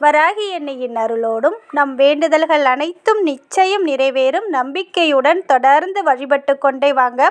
வராகி எண்ணெயின் அருளோடும் நம் வேண்டுதல்கள் அனைத்தும் நிச்சயம் நிறைவேறும். நம்பிக்கையுடன் தொடர்ந்து வழிபட்டு கொண்டே வாங்க.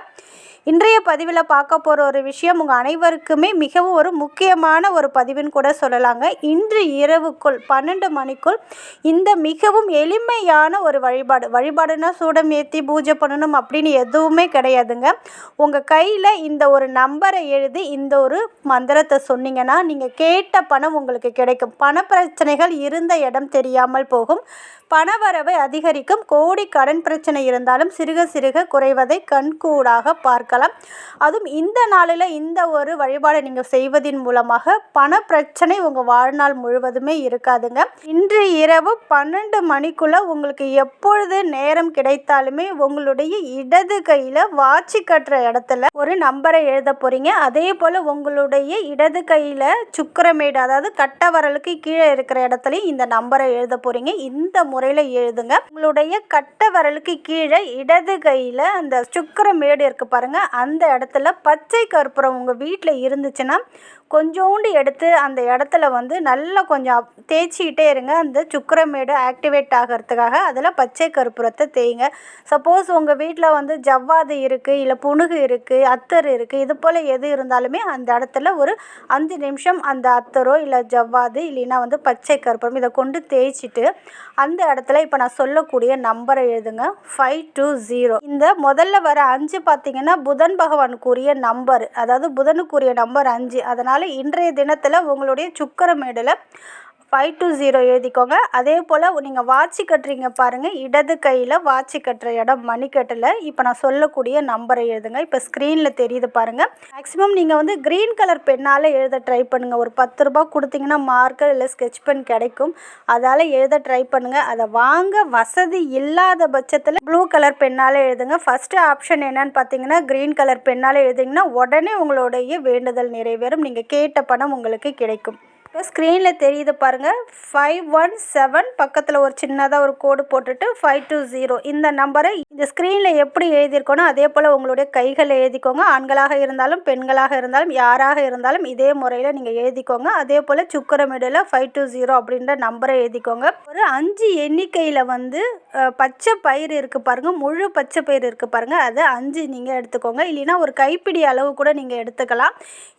இன்றைய பதிவில் பார்க்க போகிற ஒரு விஷயம் உங்கள் அனைவருக்குமே மிகவும் ஒரு முக்கியமான ஒரு பதிவுன்னு கூட சொல்லலாங்க. இன்று இரவுக்குள் பன்னெண்டு மணிக்குள் இந்த மிகவும் எளிமையான ஒரு வழிபாடு. வழிபாடுனா சூடம் ஏற்றி பூஜை பண்ணணும் அப்படின்னு எதுவுமே கிடையாதுங்க. உங்கள் கையில் இந்த ஒரு நம்பரை எழுதி இந்த ஒரு மந்திரத்தை சொன்னீங்கன்னா நீங்கள் கேட்ட பணம் உங்களுக்கு கிடைக்கும். பண பிரச்சனைகள் இருந்த இடம் தெரியாமல் போகும். பணவரவை அதிகரிக்கும். கோடி கடன் பிரச்சனை இருந்தாலும் சிறுக சிறுக குறைவதை கண்கூடாக பார்க்கலாம். அதுவும் இந்த நாளில் இந்த ஒரு வழிபாடை நீங்கள் செய்வதின் மூலமாக பண பிரச்சனை உங்கள் வாழ்நாள் முழுவதுமே இருக்காதுங்க. இன்று இரவு பன்னெண்டு மணிக்குள்ளே உங்களுக்கு எப்பொழுது நேரம் கிடைத்தாலுமே உங்களுடைய இடது கையில் வாட்சி கட்டுற இடத்துல ஒரு நம்பரை எழுத போகிறீங்க அதே போல் உங்களுடைய இடது கையில் சுக்கரமேடு அதாவது கட்டவரலுக்கு கீழே இருக்கிற இடத்துலையும் இந்த நம்பரை எழுத போகிறீங்க இந்த முறையில் எழுதுங்க. உங்களுடைய கட்ட விரலுக்கு கீழே இடது கையில் அந்த சுக்கரமேடு இருக்குது பாருங்கள் அந்த இடத்துல பச்சை கற்பூரம் உங்கள் வீட்டில் இருந்துச்சுன்னா கொஞ்சோண்டு எடுத்து அந்த இடத்துல வந்து நல்லா கொஞ்சம் தேய்ச்சிக்கிட்டே இருங்க. அந்த சுக்கரமேடு ஆக்டிவேட் ஆகிறதுக்காக அதில் பச்சை கற்பூரத்தை தேய்ங்க. சப்போஸ் உங்கள் வீட்டில் வந்து ஜவ்வாது இருக்குது இல்லை புணுகு இருக்குது அத்தர் இருக்குது இது போல் எது இருந்தாலுமே அந்த இடத்துல ஒரு அஞ்சு நிமிஷம் அந்த அத்தரோ இல்லை ஜவ்வாது இல்லைன்னா வந்து பச்சை கற்பூரம் இதை கொண்டு தேய்ச்சிட்டு அந்த இடத்துல இப்போ நான் சொல்லக்கூடிய நம்பரை எழுதுங்க. ஃபைவ் டூ ஜீரோ இந்த முதல்ல வர அஞ்சு பார்த்தீங்கன்னா புதன் பகவானுக்குரிய நம்பர் அதாவது புதனுக்குரிய நம்பர் அஞ்சு. அதனால் இன்றைய தினத்தில் உங்களுடைய சுக்கரமேடில் ஃபைவ் டூ ஜீரோ எழுதிக்கோங்க. அதே போல் நீங்கள் வாட்சி கட்டுறீங்க பாருங்கள் இடது கையில் வாட்சி கட்டுற இடம் மணிக்கட்டில். இப்போ நான் சொல்லக்கூடிய நம்பரை எழுதுங்க. இப்போ ஸ்க்ரீனில் தெரியுது பாருங்கள் மேக்ஸிமம் நீங்கள் வந்து க்ரீன் கலர் பெண்ணால் எழுத ட்ரை பண்ணுங்கள் ஒரு பத்து ரூபா கொடுத்தீங்கன்னா மார்க்கர் இல்லை ஸ்கெட்ச் பென் கிடைக்கும். அதால் எழுத ட்ரை பண்ணுங்கள் அதை வாங்க வசதி இல்லாத பட்சத்தில் ப்ளூ கலர் பெண்ணால் எழுதுங்க. ஃபஸ்ட்டு ஆப்ஷன் என்னன்னு பார்த்தீங்கன்னா க்ரீன் கலர் பெண்ணால் எழுதிங்கன்னா உடனே உங்களுடைய வேண்டுதல் நிறைவேறும். நீங்கள் கேட்ட பணம் உங்களுக்கு கிடைக்கும். இப்போ ஸ்க்ரீனில் தெரியுது பாருங்கள் ஃபைவ் ஒன் செவன் பக்கத்தில் ஒரு சின்னதாக ஒரு கோடு போட்டுட்டு ஃபைவ் டூ ஜீரோ இந்த நம்பரை இந்த ஸ்க்ரீனில் எப்படி எழுதியிருக்கோனோ அதே போல் உங்களுடைய கைகளை எழுதிக்கோங்க. ஆண்களாக இருந்தாலும் பெண்களாக இருந்தாலும் யாராக இருந்தாலும் இதே முறையில் நீங்கள் எழுதிக்கோங்க. அதே போல் சுக்கரமிடில் ஃபைவ் டூ ஜீரோ அப்படின்ற நம்பரை எழுதிக்கோங்க. ஒரு அஞ்சு எண்ணிக்கையில் வந்து பச்சை பயிர் இருக்குது பாருங்கள் முழு பச்சை பயிர் இருக்குது பாருங்கள் அதை அஞ்சு நீங்கள் எடுத்துக்கோங்க. இல்லைன்னா ஒரு கைப்பிடி அளவு கூட நீங்கள் எடுத்துக்கலாம்.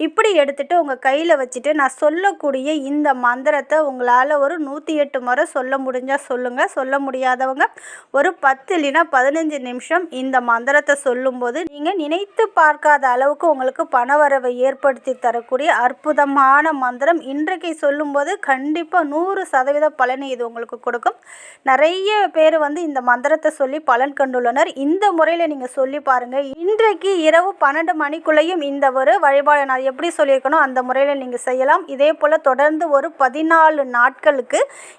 இப்படி எடுத்துகிட்டு உங்கள் கையில் வச்சுட்டு நான் சொல்லக்கூடிய இந்த மந்திரத்தை உங்களால் ஒரு நூற்றி எட்டு முறை சொல்ல முடிஞ்சால் சொல்லுங்கள் சொல்ல முடியாதவங்க ஒரு பத்து இல்லைன்னா பதினஞ்சு நிமிஷம் இந்த மந்திரத்தை சொல்லும்போது நீங்கள் நினைத்து பார்க்காத அளவுக்கு உங்களுக்கு பணவரவை ஏற்படுத்தி தரக்கூடிய அற்புதமான மந்திரம். இன்றைக்கு சொல்லும்போது கண்டிப்பாக நூறு சதவீத பலனை இது உங்களுக்கு கொடுக்கும். நிறைய பேர் வந்து இந்த மந்திரத்தை சொல்லி பலன் கண்டுள்ளனர். இந்த முறையில் நீங்கள் சொல்லி பாருங்கள் இன்றைக்கு இரவு பன்னெண்டு மணிக்குள்ளேயும் இந்த ஒரு வழிபாடு நான் எப்படி சொல்லியிருக்கணும் அந்த முறையில் நீங்கள் செய்யலாம். இதே போல் தொடர்ந்து ஒரு பதினாலு நாட்களுக்கு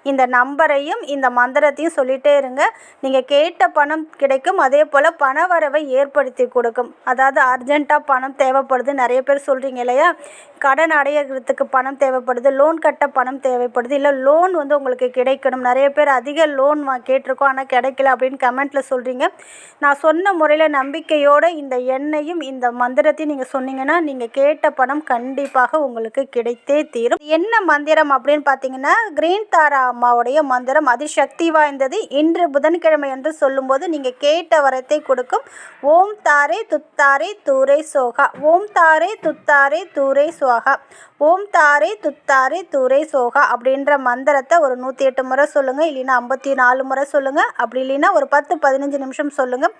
இந்த நம்பரையும் இந்த மந்திரத்தையும் சொல்லிகிட்டே இருங்க. நீங்கள் கேட்ட பணம் கிடைக்கும். அதே போல் பணவரவை ஏற்படுத்தி கொடுக்கும். அதாவது அர்ஜென்ட்டாக பணம் தேவைப்படுது. நிறைய பேர் சொல்கிறீங்க இல்லையா? கடன் அடையிறதுக்கு பணம் தேவைப்படுது. லோன் கட்ட பணம் தேவைப்படுது. இல்லை லோன் வந்து உங்களுக்கு கிடைக்கணும். நிறைய பேர் அதிக லோன் கேட்டிருக்கோம். ஆனால் கிடைக்கல அப்படின்னு கமெண்ட்டில் சொல்கிறீங்க நான் சொன்ன முறையில் நம்பிக்கையோடு இந்த எண்ணையும் இந்த மந்திரத்தையும் நீங்கள் சொன்னீங்கன்னா நீங்கள் கேட்ட பணம் கண்டிப்பாக உங்களுக்கு கிடைத்தே தீரும். என்ன என்ன மந்திரம் அப்படின்னு பார்த்தீங்கன்னா கிரீன் தாரா அம்மாவுடைய மந்திரம் அதிசக்தி வாய்ந்தது. இன்று புதன்கிழமை என்று சொல்லும்போது நீங்கள் கேட்ட வரத்தை கொடுக்கும். ஓம் தாரே துத்தாரே தூரே சோகா. ஓம் தாரே துத்தாரே தூரே சோகா. ஓம் தாரே துத்தாரே தூரே சோகா அப்படின்ற மந்திரத்தை ஒரு நூற்றி எட்டு முறை சொல்லுங்கள் இல்லைன்னா ஐம்பத்தி நாலு முறை சொல்லுங்கள் அப்படி இல்லைன்னா ஒரு பத்து பதினஞ்சு நிமிஷம் சொல்லுங்கள்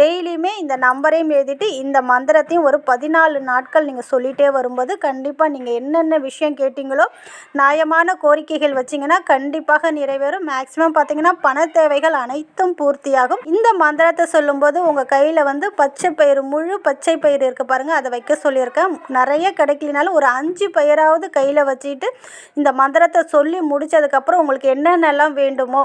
டெய்லியுமே இந்த நம்பரையும் எழுதிட்டு இந்த மந்திரத்தையும் ஒரு பதினாலு நாட்கள் நீங்கள் சொல்லிகிட்டே வரும்போது கண்டிப்பாக நீங்கள் என்னென்ன விஷயம் கேட்டிங்களோ நியாயமான கோரிக்கைகள் வச்சிங்கன்னா கண்டிப்பாக நிறைவேறும். மேக்ஸிமம் பார்த்தீங்கன்னா பண தேவைகள் அனைத்தும் பூர்த்தியாகும். இந்த மந்திரத்தை சொல்லும்போது உங்கள் கையில் வந்து பச்சை பயிறு முழு பச்சை பயிறு இருக்குது பாருங்கள் அதை வைக்க சொல்லியிருக்கேன். நிறைய கிடைக்கலனாலும் ஒரு அஞ்சு பயிராவது கையில் வச்சுட்டு இந்த மந்திரத்தை சொல்லி முடிச்சதுக்கப்புறம் உங்களுக்கு என்னென்னலாம் வேண்டுமோ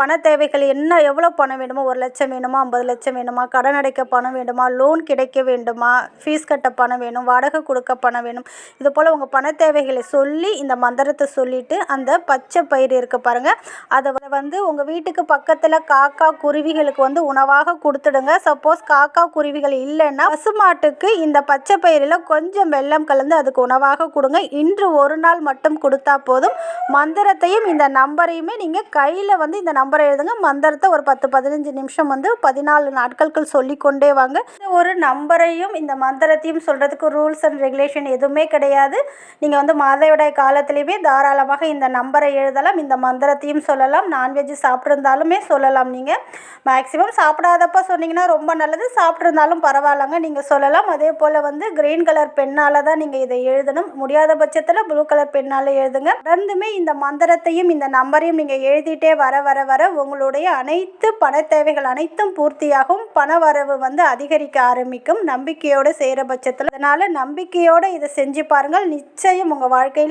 பண தேவைகள் என்ன எவ்வளோ பணம் வேண்டுமோ ஒரு லட்சம் வேணுமா ஐம்பது லட்சம் வேணுமா கடன் அடைக்க பணம் வேண்டுமா லோன் கிடைக்க வேண்டுமா ஃபீஸ் கட்ட பணம் வேணும் வாடகை கொடுக்க பணம் வேணும். இது போல் உங்கள் பண தேவைகளை சொல்லி சொல்லி இந்த மந்திரத்தை சொல்லிவிட்டு அந்த பச்சை பயிறு இருக்குது பாருங்கள் அதை வந்து உங்கள் வீட்டுக்கு பக்கத்தில் காக்கா குருவிகளுக்கு வந்து உணவாக கொடுத்துடுங்க. சப்போஸ் காக்கா குருவிகள் இல்லைன்னா பசுமாட்டுக்கு இந்த பச்சை பயிரில் கொஞ்சம் வெல்லம் கலந்து அதுக்கு உணவாக கொடுங்க. இன்று ஒரு நாள் மட்டும் கொடுத்தா போதும். மந்திரத்தையும் இந்த நம்பரையுமே நீங்கள் கையில் வந்து இந்த நம்பரை எழுதுங்க. மந்திரத்தை ஒரு பத்து பதினஞ்சு நிமிஷம் வந்து பதினாலு நாட்களுக்கு சொல்லிக்கொண்டே வாங்க. இந்த ஒரு நம்பரையும் இந்த மந்திரத்தையும் சொல்கிறதுக்கு ரூல்ஸ் அண்ட் ரெகுலேஷன் எதுவுமே கிடையாது. நீங்கள் வந்து மாதவிடாய் காலத்துலேயுமே தாராளமாக இந்த நம்பரை எழுதலாம் இந்த மந்திரத்தையும் சொல்லலாம் நான்வெஜ் சாப்பிட்ருந்தாலுமே சொல்லலாம் நீங்கள் மேக்ஸிமம் சாப்பிடாதப்ப சொன்னீங்கன்னா ரொம்ப நல்லது சாப்பிட்ருந்தாலும் பரவாயில்லங்க நீங்கள் சொல்லலாம். அதே போல் வந்து கிரீன் கலர் பெண்ணால் தான் நீங்கள் இதை எழுதணும். முடியாத பட்சத்தில் ப்ளூ கலர் பெண்ணால் எழுதுங்க. தொடர்ந்துமே இந்த மந்திரத்தையும் இந்த நம்பரையும் நீங்கள் எழுதிட்டே வர வர வர உங்களுடைய அனைத்து பண தேவைகள் அனைத்தும் பூர்த்தியாகும். பண வரவு வந்து அதிகரிக்க ஆரம்பிக்கும். நம்பிக்கையோடு செய்கிற பட்சத்தில். அதனால் நம்பிக்கையோடு இதை செஞ்சு பாருங்கள். நிச்சயம் உங்கள் வாழ்க்கையில்